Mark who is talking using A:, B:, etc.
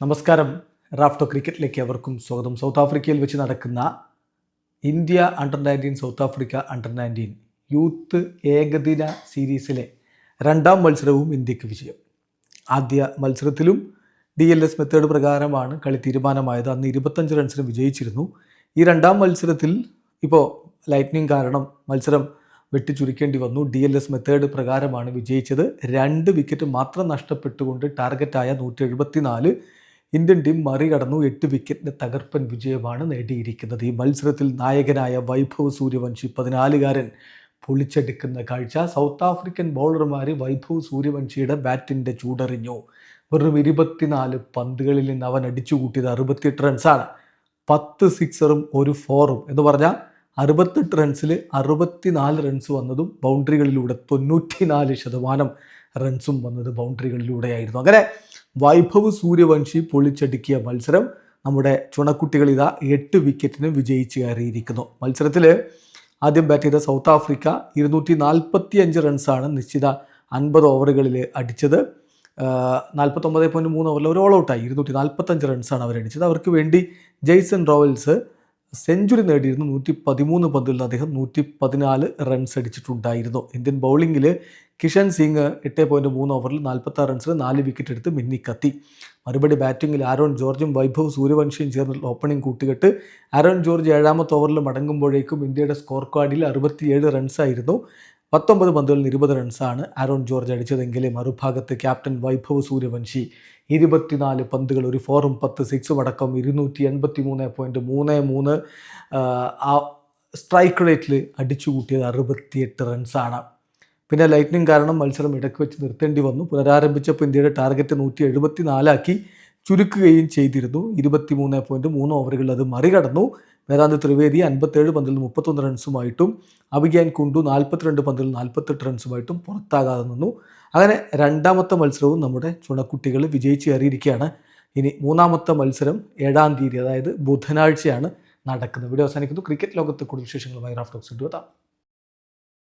A: നമസ്കാരം. റാഫ്റ്റോ ക്രിക്കറ്റിലേക്ക് അവർക്കും സ്വാഗതം. സൗത്ത് ആഫ്രിക്കയിൽ വെച്ച് നടക്കുന്ന India under nineteen South Africa under nineteen youth ഏകദിന സീരീസിലെ രണ്ടാം മത്സരവും ഇന്ത്യയ്ക്ക് വിജയം. ആദ്യ മത്സരത്തിലും ഡി എൽ എസ് മെത്തേഡ് പ്രകാരമാണ് കളി തീരുമാനമായത്. അന്ന് ഇരുപത്തഞ്ച് റൺസിന് വിജയിച്ചിരുന്നു. ഈ രണ്ടാം മത്സരത്തിൽ ഇപ്പോൾ ലൈറ്റ്നിങ് കാരണം മത്സരം വെട്ടിച്ചുരുക്കേണ്ടി വന്നു. ഡി എൽ എസ് മെത്തേഡ് പ്രകാരമാണ് വിജയിച്ചത്. രണ്ട് വിക്കറ്റ് മാത്രം നഷ്ടപ്പെട്ടുകൊണ്ട് ടാർഗറ്റായ നൂറ്റി എഴുപത്തിനാല് ഇന്ത്യൻ ടീം മറികടന്നു. എട്ട് വിക്കറ്റിന് തകർപ്പൻ വിജയമാണ് നേടിയിരിക്കുന്നത്. ഈ മത്സരത്തിൽ നായകനായ വൈഭവ് സൂര്യവംശി പതിനാലുകാരൻ പൊളിച്ചെടുക്കുന്ന കാഴ്ച. സൗത്ത് ആഫ്രിക്കൻ ബൗളർമാർ വൈഭവ് സൂര്യവംശിയുടെ ബാറ്റിന്റെ ചൂടറിഞ്ഞു. വെറും ഇരുപത്തിനാല് പന്തുകളിൽ നിന്ന് അവൻ അടിച്ചുകൂട്ടിയത് അറുപത്തിയെട്ട് റൺസാണ്. പത്ത് സിക്സറും ഒരു ഫോറും എന്ന് പറഞ്ഞാൽ അറുപത്തെട്ട് റൺസിൽ അറുപത്തിനാല് റൺസ് വന്നതും ബൗണ്ടറികളിലൂടെ തൊണ്ണൂറ്റിനാല് ശതമാനം റൺസും വന്നത് ബൗണ്ടറികളിലൂടെയായിരുന്നു. അങ്ങനെ വൈഭവ് സൂര്യവംശി പൊളിച്ചടുക്കിയ മത്സരം നമ്മുടെ ചുണക്കുട്ടികൾ ഇതാ എട്ട് വിക്കറ്റിന് വിജയിച്ച് കയറിയിരിക്കുന്നു. മത്സരത്തിൽ ആദ്യം ബാറ്റ് ചെയ്ത സൗത്ത് ആഫ്രിക്ക ഇരുന്നൂറ്റി നാൽപ്പത്തി അഞ്ച് റൺസാണ് നിശ്ചിത അൻപത് ഓവറുകളിൽ അടിച്ചത്. നാൽപ്പത്തൊമ്പത് പോയിന്റ് മൂന്ന് ഓവറിൽ ഒരു ഓൾ ഔട്ടായി ഇരുന്നൂറ്റി നാൽപ്പത്തഞ്ച് റൺസാണ് അവരടിച്ചത്. അവർക്ക് വേണ്ടി ജെയ്സൺ റോയൽസ് സെഞ്ചുറി നേടിയിരുന്നു നൂറ്റി പതിമൂന്ന് പന്തിൽ നിന്ന് അദ്ദേഹം നൂറ്റി പതിനാല് റൺസ് അടിച്ചിട്ടുണ്ടായിരുന്നു. ഇന്ത്യൻ ബൗളിങ്ങിൽ കിഷൻ സിംഗ് എട്ട് പോയിന്റ് മൂന്ന് ഓവറിൽ നാൽപ്പത്താറ് റൺസിൽ നാല് വിക്കറ്റ് എടുത്ത് മിന്നിക്കത്തി. മറുപടി ബാറ്റിങ്ങിൽ ആരോൺ ജോർജും വൈഭവ് സൂര്യവംശിയും ചേർന്ന് ഓപ്പണിംഗ് കൂട്ടുകെട്ട് ആരോൺ ജോർജ് ഏഴാമത്തെ ഓവറിൽ മടങ്ങുമ്പോഴേക്കും ഇന്ത്യയുടെ സ്കോർ കാർഡിൽ അറുപത്തിയേഴ് റൺസായിരുന്നു പത്തൊമ്പത് പന്തുകളിൽ ഇരുപത് റൺസാണ് ആരോൺ ജോർജ് അടിച്ചതെങ്കിൽ മറുഭാഗത്ത് ക്യാപ്റ്റൻ വൈഭവ് സൂര്യവംശി ഇരുപത്തിനാല് പന്തുകൾ ഒരു ഫോറും പത്ത് സിക്സും അടക്കം ഇരുന്നൂറ്റി എൺപത്തി മൂന്ന് പോയിന്റ് മൂന്ന് മൂന്ന് ആ സ്ട്രൈക്ക് റേറ്റിൽ അടിച്ചു കൂട്ടിയത് അറുപത്തിയെട്ട് റൺസാണ്. പിന്നെ ലൈറ്റ്നിങ് കാരണം മത്സരം ഇടയ്ക്ക് വെച്ച് നിർത്തേണ്ടി വന്നു. പുനരാരംഭിച്ചപ്പോൾ ഇന്ത്യയുടെ ടാർഗറ്റ് നൂറ്റി എഴുപത്തി നാലാക്കി ചുരുക്കുകയും ചെയ്തിരുന്നു. ഇരുപത്തി മൂന്ന് പോയിന്റ് മൂന്ന് ഓവറുകളിൽ അത് മറികടന്നു. വേദാന്ത് ത്രിവേദി അൻപത്തേഴ് പന്തിൽ മുപ്പത്തൊന്ന് റൺസുമായിട്ടും അഭിഗ്യാൻ കുണ്ടു നാൽപ്പത്തിരണ്ട് പന്തിൽ നാൽപ്പത്തെട്ട് റൺസുമായിട്ടും പുറത്താകാതെ നിന്നു. അങ്ങനെ രണ്ടാമത്തെ മത്സരവും നമ്മുടെ ചുണക്കുട്ടികൾ വിജയിച്ച് കയറിയിരിക്കുകയാണ്. ഇനി മൂന്നാമത്തെ മത്സരം ഏഴാം തീയതി അതായത് ബുധനാഴ്ചയാണ് നടക്കുന്നത്. വീഡിയോ അവസാനിക്കുന്നു. ക്രിക്കറ്റ് ലോകത്ത് കൂടുതൽ വിശേഷങ്ങളുമായി റാഫ്റ്റോക്സ് എത്താം